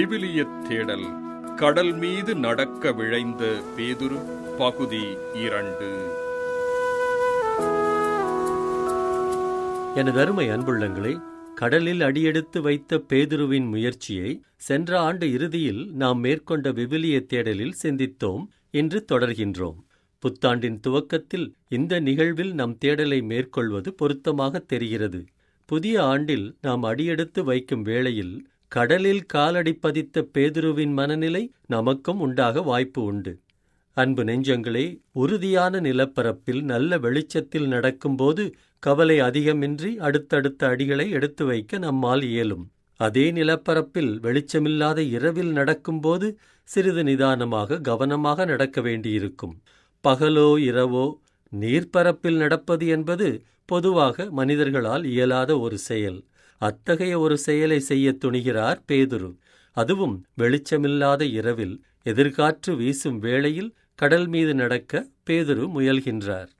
விவிலியத் தேடல் கடல் மீது நடக்க விழைந்த பேதுரு பகுதி இரண்டு. எனது அருமை அன்புள்ளங்களே கடலில் அடியெடுத்து வைத்த பேதுருவின் முயற்சியை சென்ற ஆண்டு இறுதியில் நாம் மேற்கொண்ட விவிலிய தேடலில் சிந்தித்தோம் இன்று தொடர்கின்றோம். புத்தாண்டின் துவக்கத்தில் இந்த நிகழ்வில் நம் தேடலை மேற்கொள்வது பொருத்தமாக தெரிகிறது. புதிய ஆண்டில் நாம் அடியெடுத்து வைக்கும் வேளையில் கடலில் காலடி பதித்த பேதுருவின் மனநிலை நமக்கும் உண்டாக வாய்ப்பு உண்டு. அன்பு நெஞ்சங்களே உறுதியான நிலப்பரப்பில் நல்ல வெளிச்சத்தில் நடக்கும்போது கவலை அதிகமின்றி அடுத்தடுத்த அடிகளை எடுத்து வைக்க நம்மால் இயலும். அதே நிலப்பரப்பில் வெளிச்சமில்லாத இரவில் நடக்கும்போது சிறிது நிதானமாக கவனமாக நடக்க வேண்டியிருக்கும். பகலோ இரவோ நீர்ப்பரப்பில் நடப்பது என்பது பொதுவாக மனிதர்களால் இயலாத ஒரு செயல். அத்தகைய ஒரு செயலை செய்ய துணிகிறார் பேதுரு. அதுவும் வெளிச்சமில்லாத இரவில் எதிர்காற்று வீசும் வேளையில் கடல் மீது நடக்க பேதுரு முயல்கின்றார்.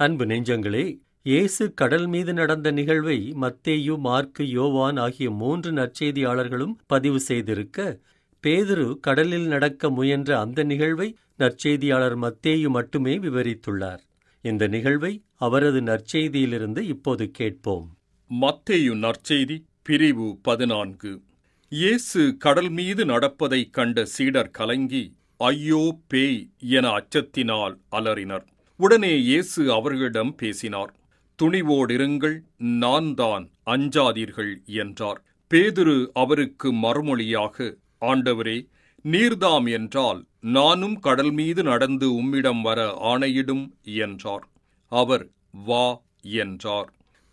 அன்பு நெஞ்சங்களே இயேசு கடல் மீது நடந்த நிகழ்வை மத்தேயு மார்க்கு யோவான் ஆகிய மூன்று நற்செய்தியாளர்களும் பதிவு செய்திருக்க பேதுரு கடலில் நடக்க முயன்ற அந்த நிகழ்வை நற்செய்தியாளர் மத்தேயு மட்டுமே விவரித்துள்ளார். இந்த நிகழ்வை அவரது நற்செய்தியிலிருந்து இப்போது கேட்போம். மத்தேயு நற்செய்தி பிரிவு பதினான்கு. இயேசு கடல் மீது நடப்பதைக் கண்ட சீடர் கலங்கி ஐயோ பேய் என அச்சத்தினால் அலறினர். உடனே இயேசு அவர்களிடம் பேசினார் துணிவோடிருங்கள் நான் தான் அஞ்சாதீர்கள் என்றார். பேதுரு அவருக்கு மறுமொழியாக ஆண்டவரே நீர்தாம் என்றால் நானும் கடல் மீது நடந்து உம்மிடம் வர ஆணையிடும் என்றார். அவர் வா என்றார்.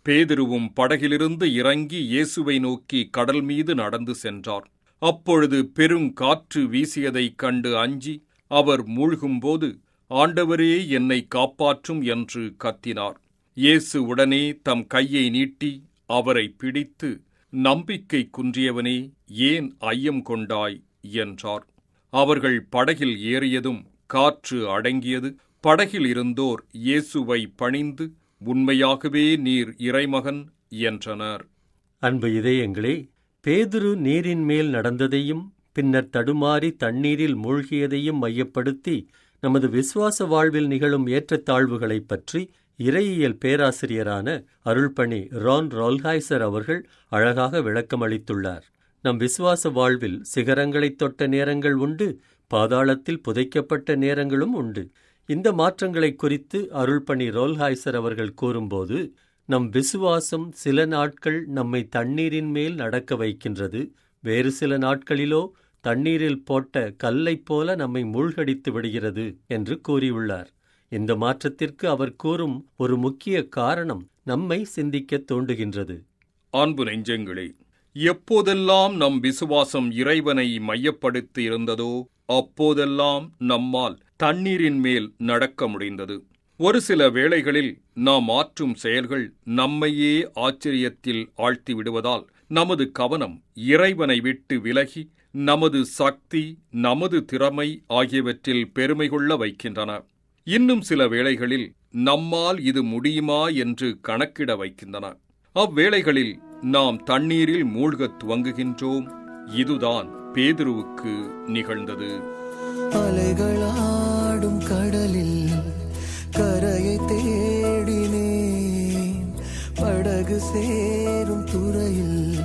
பேதுருவும் படகிலிருந்து இறங்கி இயேசுவை நோக்கி கடல் மீது நடந்து சென்றார். அப்பொழுது பெருங்காற்று வீசியதைக் கண்டு அஞ்சி அவர் மூழ்கும்போது ஆண்டவரே என்னை காப்பாற்றும் என்று கத்தினார். இயேசு உடனே தம் கையை நீட்டி அவரை பிடித்து நம்பிக்கை குன்றியவனே ஏன் ஐயம் கொண்டாய்? என்றார். அவர்கள் படகில் ஏறியதும் காற்று அடங்கியது. படகில் இருந்தோர் இயேசுவை பணிந்து உண்மையாகவே நீர் இறைமகன் என்றனர். அன்பு இதயங்களே பேதுரு நீரின் மேல் நடந்ததையும் பின்னர் தடுமாறி தண்ணீரில் மூழ்கியதையும் மையப்படுத்தி நமது விசுவாச வாழ்வில் நிகழும் ஏற்றத்தாழ்வுகளைப் பற்றி இறையியல் பேராசிரியரான அருள்பணி ரான் ரால்ஹாய்சர் அவர்கள் அழகாக விளக்கமளித்துள்ளார். நம் விசுவாச வாழ்வில் சிகரங்களைத் தொட்ட நேரங்கள் உண்டு பாதாளத்தில் புதைக்கப்பட்ட நேரங்களும் உண்டு. இந்த மாற்றங்களைக் குறித்து அருள்பணி ரோல்ஹாய்சர் அவர்கள் கூறும்போது நம் விசுவாசம் சில நாட்கள் நம்மை தண்ணீரின் மேல் நடக்க வைக்கின்றது. வேறு சில நாட்களிலோ தண்ணீரில் போட்ட கல்லைப் போல நம்மை மூழ்கடித்து விடுகிறது என்று கூறியுள்ளார். இந்த மாற்றத்திற்கு அவர் கூறும் ஒரு முக்கிய காரணம் நம்மை சிந்திக்கத் தூண்டுகின்றது. அன்பு நெஞ்சங்களே எப்போதெல்லாம் நம் விசுவாசம் இறைவனை மையப்படுத்தி இருந்ததோ அப்போதெல்லாம் நம்மால் தண்ணீரின் மேல் நடக்க முடிந்தது. ஒரு சில வேளைகளில் நாம் ஆற்றும் செயல்கள் நம்மையே ஆச்சரியத்தில் ஆழ்த்தி விடுவதால் நமது கவனம் இறைவனை விட்டு விலகி நமது சக்தி நமது திறமை ஆகியவற்றில் பெருமை கொள்ள வைக்கின்றன. இன்னும் சில வேளைகளில் நம்மால் இது முடியுமா என்று கணக்கிட வைக்கின்றன. அவ்வேளைகளில் நாம் தண்ணீரில் மூழ்கத் துவங்குகின்றோம். இதுதான் பேதுருவுக்கு நிகழ்ந்தது. ஆடும் கடலில் கரையை தேடினேன். படகு சேரும் துறையில்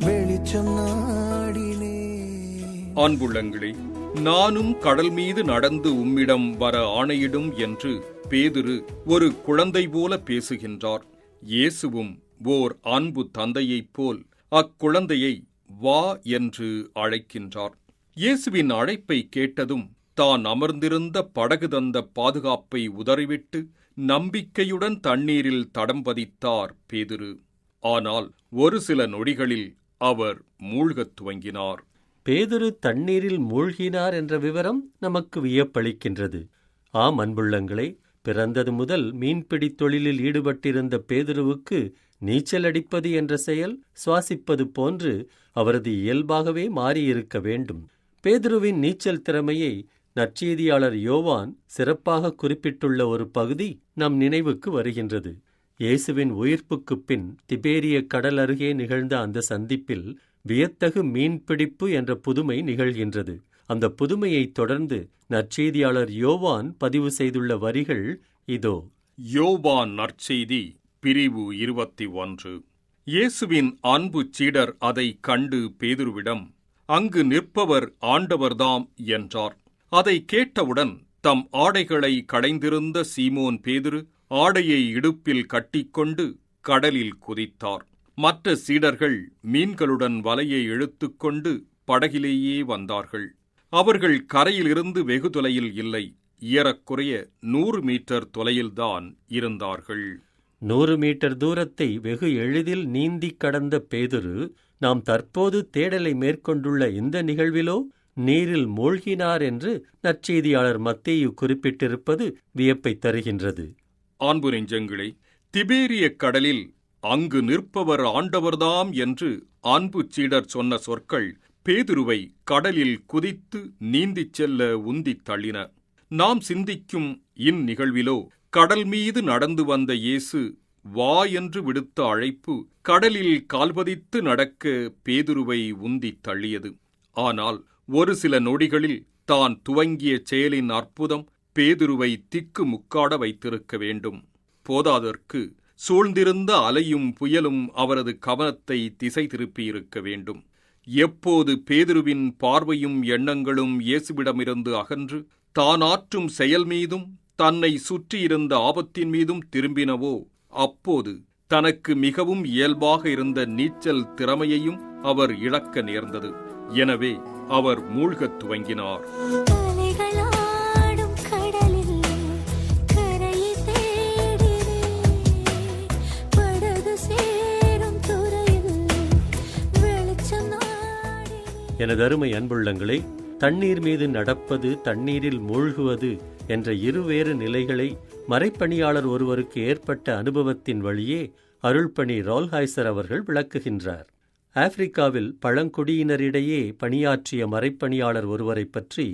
வெளிச்சம் நாடினேன். அன்புள்ளங்களே நானும் கடல் மீது நடந்து உம்மிடம் வர ஆணையிடும் என்று பேதுரு ஒரு குழந்தை போல பேசுகின்றார். இயேசுவும் ஓர் அன்பு தந்தையைப் போல் அக்குழந்தையை வா என்று அழைக்கின்றார். இயேசுவின் அழைப்பை கேட்டதும் தான் அமர்ந்திருந்த படகு தந்த பாதுகாப்பை உதறிவிட்டு நம்பிக்கையுடன் தண்ணீரில் தடம் பதித்தார் பேதுரு. ஆனால் ஒரு சில நொடிகளில் அவர் மூழ்கத் துவங்கினார். பேதுரு தண்ணீரில் மூழ்கினார் என்ற விவரம் நமக்கு வியப்பளிக்கின்றது. ஆம் அன்புள்ளங்களே பிறந்தது முதல் மீன்பிடித் தொழிலில் ஈடுபட்டிருந்த பேதுருவுக்கு நீச்சல் அடிப்பது என்ற செயல் சுவாசிப்பது போன்று அவரது இயல்பாகவே மாறியிருக்க வேண்டும். பேதுருவின் நீச்சல் திறமையை நற்செய்தியாளர் யோவான் சிறப்பாக குறிப்பிட்டுள்ள ஒரு பகுதி நம் நினைவுக்கு வருகின்றது. இயேசுவின் உயிர்ப்புக்குப் பின் திபேரிய கடல் அருகே நிகழ்ந்த அந்த சந்திப்பில் வியத்தகு மீன்பிடிப்பு என்ற புதுமை நிகழ்கின்றது. அந்த புதுமையைத் தொடர்ந்து நற்செய்தியாளர் யோவான் பதிவு செய்துள்ள வரிகள் இதோ. யோவான் நற்செய்தி பிரிவு இருபத்தி ஒன்று. இயேசுவின் அன்பு சீடர் அதை கண்டு பேதுருவிடம் அங்கு நிற்பவர் ஆண்டவர்தாம் என்றார். அதை கேட்டவுடன் தம் ஆடைகளை கடைந்திருந்த சீமோன் பேதுரு ஆடையை இடுப்பில் கட்டிக்கொண்டு கடலில் குதித்தார். மற்ற சீடர்கள் மீன்களுடன் வலையை இழுத்துக்கொண்டு படகிலேயே வந்தார்கள். அவர்கள் கரையிலிருந்து வெகு தொலையில் இல்லை. ஏறக்குறைய நூறு மீட்டர் தொலையில்தான் இருந்தார்கள். நூறு மீட்டர் தூரத்தை வெகு எளிதில் நீந்திக் கடந்த பேதுரு நாம் தற்போது தேடலை மேற்கொண்டுள்ள இந்த நிகழ்விலோ நீரில் மூழ்கினார் என்று நற்செய்தியாளர் மத்தேயு குறிப்பிட்டிருப்பது வியப்பைத் தருகின்றது. ஆண்பு நெஞ்சங்களே திபேரிய கடலில் அங்கு நிற்பவர் ஆண்டவர்தாம் என்று அன்பு சீடர் சொன்ன சொற்கள் பேதுருவை கடலில் குதித்து நீந்திச் செல்ல உந்தித் தள்ளின. நாம் சிந்திக்கும் இந்நிகழ்விலோ கடல் மீது நடந்து வந்த இயேசு வா என்று விடுத்த அழைப்பு கடலில் கால்பதித்து நடக்க பேதுருவை உந்தித் தள்ளியது. ஆனால் ஒரு சில நொடிகளில் தான் துவங்கிய செயலின் அற்புதம் பேதுருவை திக்கு முக்காட வைத்திருக்க வேண்டும். போதாதற்கு சூழ்ந்திருந்த அலையும் புயலும் அவரது கவனத்தை திசை திருப்பியிருக்க வேண்டும். எப்போது பேதுருவின் பார்வையும் எண்ணங்களும் இயேசுவிடமிருந்து அகன்று தான் ஆற்றும் செயல் மீதும் தன்னை சுற்றியிருந்த ஆபத்தின் மீதும் திரும்பினவோ அப்போது தனக்கு மிகவும் இயல்பாக இருந்த நீச்சல் திறமையையும் அவர் இழக்க நேர்ந்தது. எனவே அவர் மூழ்கத் துவங்கினார். நாடினேன். எனதருமை அன்புள்ளங்களே தண்ணீர் மீது நடப்பது தண்ணீரில் மூழ்குவது என்ற இருவேறு நிலைகளை மறைப்பணியாளர் ஒருவருக்கு ஏற்பட்ட அனுபவத்தின் வழியே அருள்பணி ரோல்ஹாய்சர் அவர்கள் விளக்குகின்றார். ஆப்பிரிக்காவில் பழங்குடியினரிடையே பணியாற்றிய மறைப்பணியாளர் ஒருவரைப் பற்றி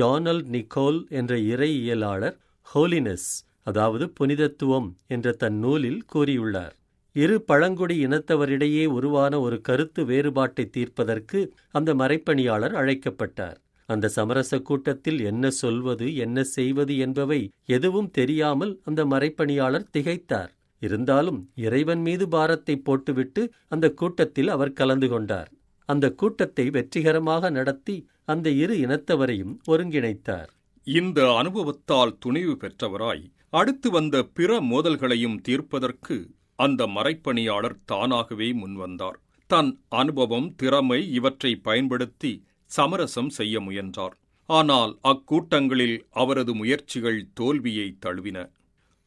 டொனால்ட் நிக்கோல் என்ற இறையியலாளர் ஹோலினஸ் அதாவது புனிதத்துவம் என்ற தன் நூலில் கூறியுள்ளார். இரு பழங்குடி இனத்தவரிடையே உருவான ஒரு கருத்து வேறுபாட்டை தீர்ப்பதற்கு அந்த மறைப்பணியாளர் அழைக்கப்பட்டார். அந்த சமரச கூட்டத்தில் என்ன சொல்வது என்ன செய்வது என்பவை எதுவும் தெரியாமல் அந்த மறைப்பணியாளர் திகைத்தார். இருந்தாலும் இறைவன் மீது பாரத்தை போட்டுவிட்டு அந்த கூட்டத்தில் அவர் கலந்து கொண்டார். அந்த கூட்டத்தை வெற்றிகரமாக நடத்தி அந்த இரு இனத்தவரையும் ஒருங்கிணைத்தார். இந்த அனுபவத்தால் துணிவு பெற்றவராய் அடுத்து வந்த பிற மோதல்களையும் தீர்ப்பதற்கு அந்த மறைப்பணியாளர் தானாகவே முன்வந்தார். தன் அனுபவம் திறமை இவற்றை பயன்படுத்தி சமரசம் செய்ய முயன்றார். ஆனால் அக்கூட்டங்களில் அவரது முயற்சிகள் தோல்வியை தழுவின.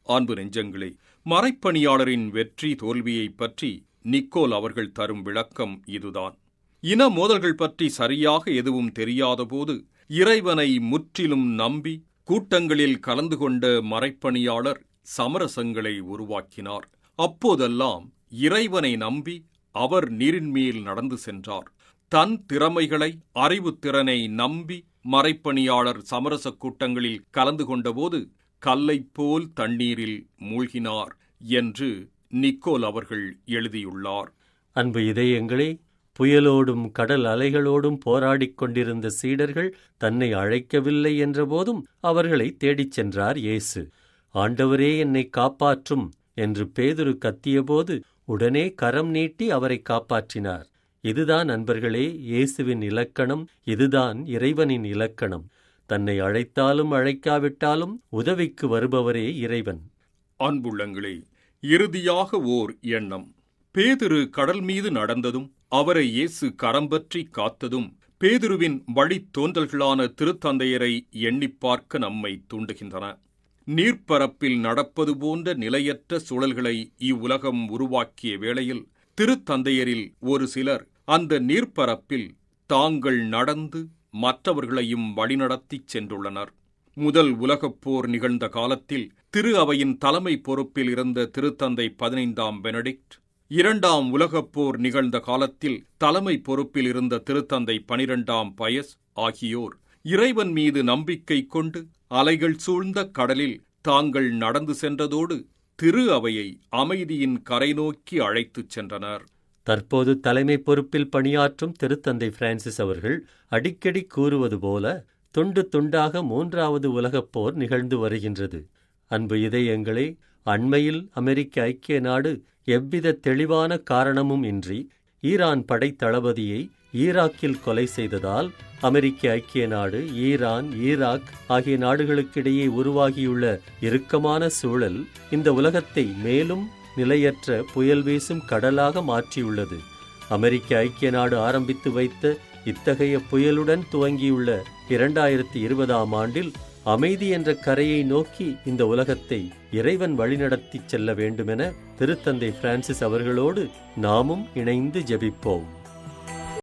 அன்பு நெஞ்சங்களே மறைப்பணியாளரின் வெற்றி தோல்வியைப் பற்றி நிக்கோல் அவர்கள் தரும் விளக்கம் இதுதான். இன மோதல்கள் பற்றி சரியாக எதுவும் தெரியாதபோது இறைவனை முற்றிலும் நம்பி கூட்டங்களில் கலந்து கொண்ட மறைப்பணியாளர் சமரசங்களை உருவாக்கினார். அப்போதெல்லாம் இறைவனை நம்பி அவர் நீரின் மேல் நடந்து சென்றார். தன் திறமைகளை அறிவுத்திறனை நம்பி மறைப்பணியாளர் சமரச கூட்டங்களில் கலந்து கொண்டபோது கல்லைப் போல் தண்ணீரில் மூழ்கினார் என்று நிக்கோல் அவர்கள் எழுதியுள்ளார். அன்பு இதயங்களே புயலோடும் கடல் அலைகளோடும் போராடிக் கொண்டிருந்த சீடர்கள் தன்னை அழைக்கவில்லை என்றபோதும் அவர்களை தேடிச் சென்றார் இயேசு. ஆண்டவரே என்னை காப்பாற்றும் என்று பேதுரு கத்தியபோது உடனே கரம் நீட்டி அவரை காப்பாற்றினார். இதுதான் நண்பர்களே இயேசுவின் இலக்கணம் இதுதான் இறைவனின் இலக்கணம். தன்னை அழைத்தாலும் அழைக்காவிட்டாலும் உதவிக்கு வருபவரே இறைவன். அன்புள்ளங்களே இறுதியாக ஓர் எண்ணம். பேதுரு கடல் மீது நடந்ததும் அவரை இயேசு கரம்பற்றி காத்ததும் பேதுருவின் வழித்தோன்றல்களான திருத்தந்தையரை எண்ணிப் பார்க்க நம்மை தூண்டுகின்றன. நீர்ப்பரப்பில் நடப்பது போன்ற நிலையற்ற சூழல்களை இவ்வுலகம் உருவாக்கிய வேளையில் திருத்தந்தையரில் ஒரு சிலர் அந்த நீர்ப்பரப்பில் தாங்கள் நடந்து மற்றவர்களையும் வழிநடத்திச் சென்றுள்ளனர். முதல் உலகப் போர் நிகழ்ந்த காலத்தில் திரு அவையின் தலைமை பொறுப்பில் இருந்த திருத்தந்தை பதினைந்தாம் பெனடிக்ட். இரண்டாம் உலகப் போர் நிகழ்ந்த காலத்தில் தலைமை பொறுப்பில் இருந்த திருத்தந்தை பனிரெண்டாம் பயஸ் ஆகியோர் இறைவன் மீது நம்பிக்கை கொண்டு அலைகள் சூழ்ந்த கடலில் தாங்கள் நடந்து சென்றதோடு திரு அவையை அமைதியின் கரை நோக்கி அழைத்துச் சென்றனர். தற்போது தலைமை பொறுப்பில் பணியாற்றும் திருத்தந்தை பிரான்சிஸ் அவர்கள் அடிக்கடி கூறுவது போல துண்டு துண்டாக மூன்றாவது உலகப் போர் நிகழ்ந்து வருகின்றது. அன்பு இதயங்களே அண்மையில் அமெரிக்க ஐக்கிய நாடு எவ்வித தெளிவான காரணமும் இன்றி ஈரான் படை தளபதியை ஈராக்கில் கொலை செய்ததால் அமெரிக்க ஐக்கிய நாடு ஈரான் ஈராக் ஆகிய நாடுகளுக்கிடையே உருவாகியுள்ள இறுக்கமான சூழல் இந்த உலகத்தை மேலும் நிலையற்ற புயல் வீசும் கடலாக மாற்றியுள்ளது. அமெரிக்க ஐக்கிய நாடு ஆரம்பித்து வைத்த இத்தகைய புயலுடன் துவங்கியுள்ள இரண்டாயிரத்தி இருபதாம் ஆண்டில் அமைதி என்ற கரையை நோக்கி இந்த உலகத்தை இறைவன் வழிநடத்திச் செல்ல வேண்டுமென திருத்தந்தை பிரான்சிஸ் அவர்களோடு நாமும் இணைந்து ஜெபிப்போம்.